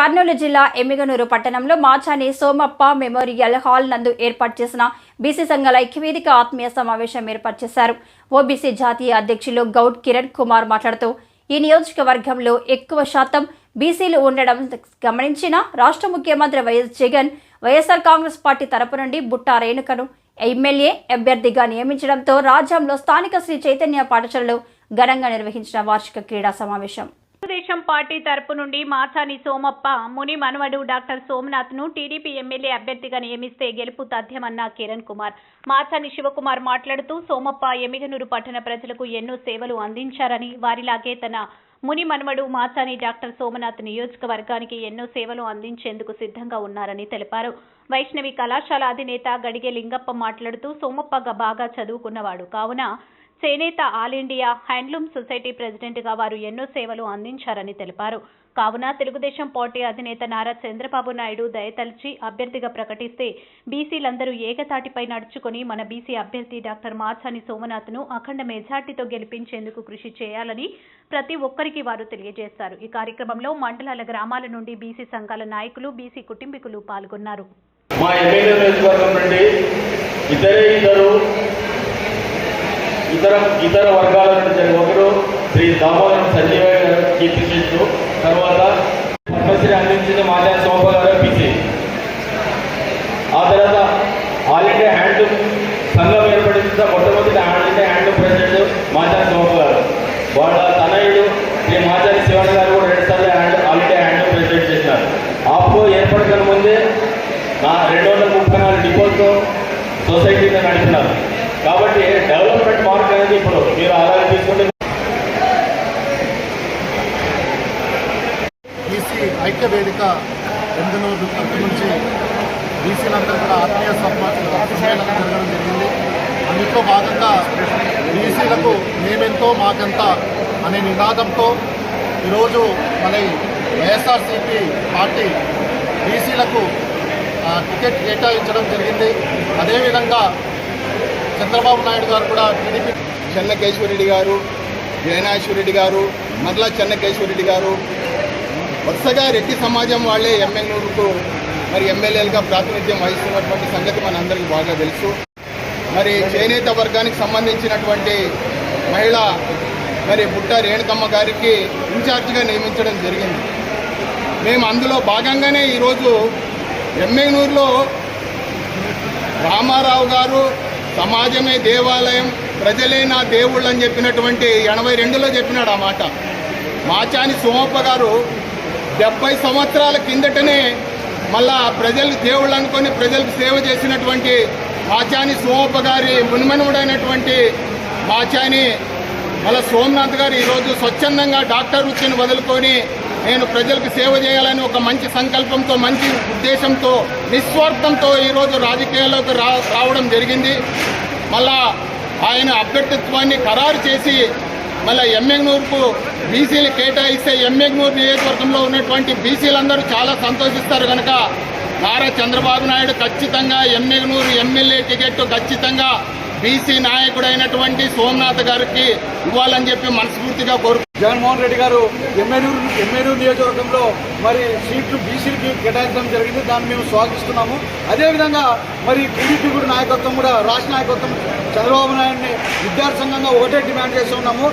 కర్నూలు జిల్లా ఎమ్మిగనూరు పట్టణంలో Machani Somappa memorial hall నందు ఏర్పాటు చేసిన బీసీ సంఘాల ఐక్యవేదిక ఆత్మీయ సమావేశం ఏర్పాటు చేశారు. ఓబీసీ జాతీయ అధ్యక్షులు గౌడ్ కిరణ్ కుమార్ మాట్లాడుతూ ఈ నియోజకవర్గంలో ఎక్కువ శాతం బీసీలు ఉండడం గమనించిన రాష్ట్ర ముఖ్యమంత్రి YS Jagan YSR Congress party తరపు నుండి బుట్టా రేణుకను ఎమ్మెల్యే అభ్యర్థిగా నియమించడంతో రాజ్యంలో స్థానిక శ్రీ చైతన్య పాఠశాలలో ఘనంగా నిర్వహించిన వార్షిక క్రీడా సమావేశం. తెలుగుదేశం పార్టీ తరపు నుండి మాచాని సోమప్ప ముని మనవడు డాక్టర్ సోమనాథ్ను టీడీపీ ఎమ్మెల్యే అభ్యర్థిగా నియమిస్తే గెలుపు తథ్యమన్న కిరణ్ కుమార్. మాచాని శివకుమార్ మాట్లాడుతూ సోమప్ప ఎమిగనూరు పట్టణ ప్రజలకు ఎన్నో సేవలు అందించారని వారిలాగే తన ముని మనవడు మాచాని డాక్టర్ సోమనాథ్ నియోజకవర్గానికి ఎన్నో సేవలు అందించేందుకు సిద్ధంగా ఉన్నారని తెలిపారు. వైష్ణవి కళాశాల అధినేత గడిగే లింగప్ప మాట్లాడుతూ సోమప్పగా బాగా చదువుకున్నవాడు. కావున చేనేత ఆల్ ఇండియా హ్యాండ్లూమ్ సొసైటీ ప్రెసిడెంట్గా వారు ఎన్నో సేవలు అందించారని తెలిపారు. కావున తెలుగుదేశం పార్టీ అధినేత నారా చంద్రబాబు నాయుడు దయతలిచి అభ్యర్థిగా ప్రకటిస్తే బీసీలందరూ ఏకతాటిపై నడుచుకొని మన బీసీ అభ్యర్థి డాక్టర్ మాచాని సోమనాథ్ను అఖండ మెజార్టీతో గెలిపించేందుకు కృషి చేయాలని ప్రతి ఒక్కరికి వారు తెలియజేశారు. ఈ కార్యక్రమంలో మండలాల గ్రామాల నుండి బీసీ సంఘాల నాయకులు బీసీ కుటుంబీకులు పాల్గొన్నారు. మా ఎమ్మెల్యే నుండి ఇద్దరే ఇద్దరు ఇతర ఇతర వర్గాల నుంచి ఒకరు శ్రీ దామోదరం సంజీవ గారు కీర్తి చేస్తూ తర్వాత పద్మశ్రీ అందించిన మాజా శోభ గారు పిసి ఆ తర్వాత ఆల్ ఇండియా హ్యాండ్ సంఘం ఏర్పడిన మొట్టమొదటి all India hand president Maja Shobha garu. వాళ్ళ తనయుడు శ్రీ మాజారి శివన్ గారు కూడా రెండుసార్లు hand all India hand president చేసినారు. ఆప్కో ఏర్పడకన ముందే నా రెండు వందల ముప్పై నాలుగు డిపోతో సొసైటీని నడిపినారు. కాబట్టి డెవలప్ ఐక్య వేదిక ఎందనూరు తరఫు నుంచి బీసీలందరూ కూడా ఆత్మీయ సమ్మ- సమ్మేళనం జరగడం జరిగింది. అందులో భాగంగా బీసీలకు మేమెంతో మాకెంత అనే నినాదంతో ఈరోజు మన వైఎస్ఆర్సీపీ పార్టీ బీసీలకు టికెట్ కేటాయించడం జరిగింది. అదేవిధంగా చంద్రబాబు నాయుడు గారు కూడా టీడీపీ చెన్నకేశ్వరరెడ్డి గారు జయనాశ్వరరెడ్డి గారు మరలా చెన్నకేశ్వరరెడ్డి గారు వరుసగా రెడ్డి సమాజం వాళ్ళే ఎమ్మెల్యేలకు మరి ఎమ్మెల్యేలుగా ప్రాతినిధ్యం వహిస్తున్నటువంటి సంగతి మనందరికీ బాగా తెలుసు. మరి చేనేత వర్గానికి సంబంధించినటువంటి మహిళ మరి బుట్ట రేణుకమ్మ గారికి ఇన్ఛార్జిగా నియమించడం జరిగింది. మేము అందులో భాగంగానే ఈరోజు ఎమ్మెనూరులో రామారావు గారు సమాజమే దేవాలయం ప్రజలే నా దేవుళ్ళు అని చెప్పినటువంటి ఎనభై రెండులో చెప్పినాడు ఆ మాట. మాచాని సోమప్ప గారు డెబ్బై సంవత్సరాల కిందటనే మళ్ళా ప్రజలు దేవుళ్ళు అనుకొని ప్రజలకు సేవ చేసినటువంటి మాచాని సోమప్ప గారి మున్మనుడైనటువంటి మాచాని మళ్ళా సోమనాథ్ గారు ఈరోజు స్వచ్ఛందంగా డాక్టర్ వృత్తిని వదులుకొని నేను ప్రజలకు సేవ చేయాలని ఒక మంచి సంకల్పంతో మంచి ఉద్దేశంతో నిస్వార్థంతో ఈరోజు రాజకీయాల్లోకి రా రావడం జరిగింది. మళ్ళా ఆయన అభ్యర్థిత్వాన్ని ఖరారు చేసి మళ్ళీ ఎమ్మెగ్నూరుకు బీసీలు కేటాయిస్తే ఎమ్మెగ్నూరు నియోజకవర్గంలో ఉన్నటువంటి బీసీలందరూ చాలా సంతోషిస్తారు కనుక నారా చంద్రబాబు నాయుడు ఖచ్చితంగా ఎమ్మెగ్నూరు ఎమ్మెల్యే టికెట్ ఖచ్చితంగా బీసీ నాయకుడైనటువంటి సోమనాథ్ గారికి ఇవ్వాలని చెప్పి మనస్ఫూర్తిగా కోరు జగన్మోహన్ రెడ్డి గారు ఎమ్మెనూరు ఎమ్మెనూరు నియోజకవర్గంలో మరి సీట్లు బీసీలకి కేటాయించడం జరిగింది. దాన్ని మేము స్వాగతిస్తున్నాము. అదేవిధంగా మరి టీడీపీ కూడా నాయకత్వం కూడా రాష్ట్ర నాయకత్వం చంద్రబాబు నాయుడిని విద్యార్థి సంఘంగా ఒకటే డిమాండ్ చేస్తున్నాము.